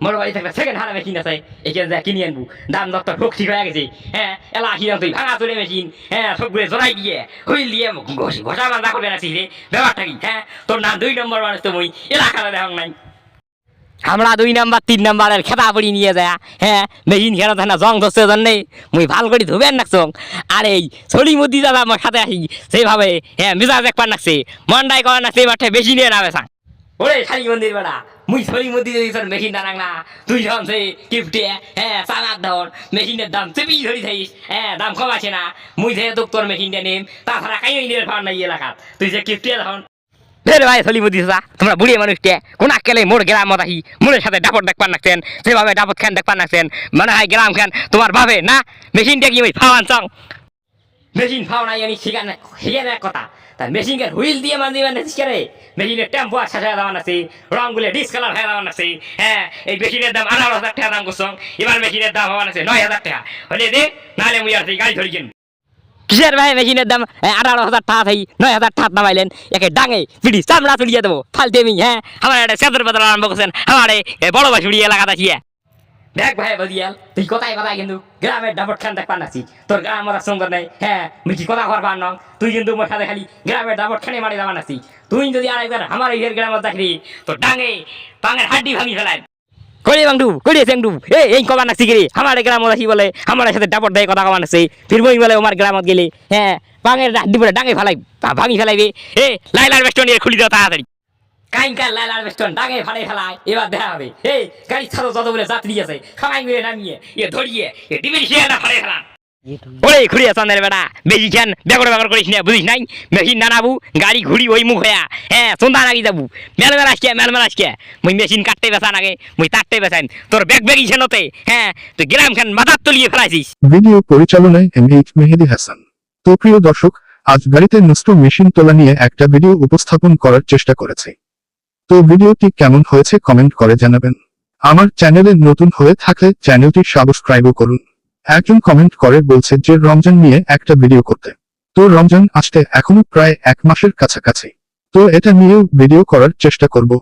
আমার হয়ে হ্যাঁ হ্যাঁ সবগুলো জোড়াই দিয়ে, হুইল দিয়ে ঘষা মান্দা করবে না রে ব্যাপারটা কি? তোর নাম দুই নম্বর আমরা দুই নাম্বার, তিন নাম্বারের খেতা পড়ি নিয়ে যায় হ্যাঁ মেশিন খেলা থাকে জং ধরছে জন্যে। মুই ভালো করে ধুবেন নাকছং আর এই ছড়ি মুদি দাদা আমার খাতে আসি। সেইভাবে হ্যাঁ মিজাজ একবার নাকছে। মন্ডাই করে না সেই বেশি নিয়ে নামে ওরে শালি মন্দির বেড়া, মুই মুদি যদি তোর মেশিন দাঁড়াং না তুই যখন সেই কিফটে হ্যাঁ সানার ধর মেশিনের দাম চেপি ধরি থাইস হ্যাঁ দাম কম আছে না। মুই যে তোর তোর মেশিনটা নেম, তাছাড়া কাই নিয়ে ফার নাই এলাকাত। তুই যে কিফটে তখন ফের ভাই মুদি সা তোমরা বুড়িয়ে মানুষকে কোন আকেলে মোর মত আহি, মোরের সাথে ডাপট দেখবার নাকছেন সেভাবে ডাপট খান দেখবার নাকছেন মানে হয় গ্রাম খান, তোমার ভাবে না? মেশিনটা কি ওই ফাওয়ান চং? মেশিন ফাও নাই আমি শিখান শিখে এক কথা। তা মেশিনকে হুইল দিয়ে মান দিবেন শিখে মেশিনের টেম্পো আর সাজা দেওয়ান আছে রঙগুলো ডিসকালার হয়ে দেওয়ান আছে হ্যাঁ এই মেশিনের দাম আঠারো হাজার টাকা দাম করছং। এবার মেশিনের দাম হওয়ান আছে নয় হাজার টাকা। হলে দে, নাহলে মুই আর গাড়ি ধরি কিনবো। কিসের ভাই মেশিনের দাম? আঠারো হাজার টাকা থাই নয় হাজার টাকা নামাইলেন। একে ডাঙে পিড়ি চামড়া তুলিয়ে দেবো। ফালতে আমি হ্যাঁ। আমার একটা সেদর বেদর আরম্ভ করছেন। আমার বড় ভাই এলাকাটা ছিয়া দেখ ভাই বদিয়াল তুই কোথায় কোথায় কিন্তু? গ্রামের ডাবট খান দেখ পান্নাছি তোর গ্রাম আমার সুন্দর নাই। হ্যাঁ মুই কি কথা করবার নং তুই কিন্তু মোর সাথে খালি গ্রামের ডাবট খানে মারি যাবার নাছি তুই যদি আরেকবার আমার এই গ্রামের দেখলি, তোর ডাঙে পাঙের হাড্ডি ভাঙি ফেলাই। করি বাংডু করি সেংডু, এ, এই কবার নাকছি গেলি আমার গ্রাম আসি বলে, আমার সাথে ডাবট দেয় কথা কবার নাকছি। ফির মই বলে আমার গ্রামত গেলি। হ্যাঁ পাঙের হাড্ডি বলে ডাঙে ফেলাই ভাঙি ফেলাইবে। এ, লাইলার বেস্টন খুলি দাও তাড়াতাড়ি। গাড়ি মেশিন ঘুরি ওই মুখ হয়া, সন্ধ্যা মুই মেশিন কাটতে বেসা নাগে মুই তাকতে বেসাইন তোর ব্যাগ ব্যাগই নতে হ্যাঁ তুই গ্রাম খান মাথার তলিয়ে ফেলাইছিস। ভিডিও পরিচালনায় হাসান। তো প্রিয় দর্শক, আজ গাড়িতে নষ্ট মেশিন তোলা নিয়ে একটা ভিডিও উপস্থাপন করার চেষ্টা করেছে। তো ভিডিওটি কেমন হয়েছে কমেন্ট করে জানাবেন। আমার চ্যানেলে নতুন হয়ে থাকলে চ্যানেলটি সাবস্ক্রাইবও করুন। একজন কমেন্ট করে বলছে যে, রমজান নিয়ে একটা ভিডিও করতে। তো রমজান আসতে এখনও প্রায় এক মাসের কাছাকাছি। তো এটা নিয়েও ভিডিও করার চেষ্টা করব।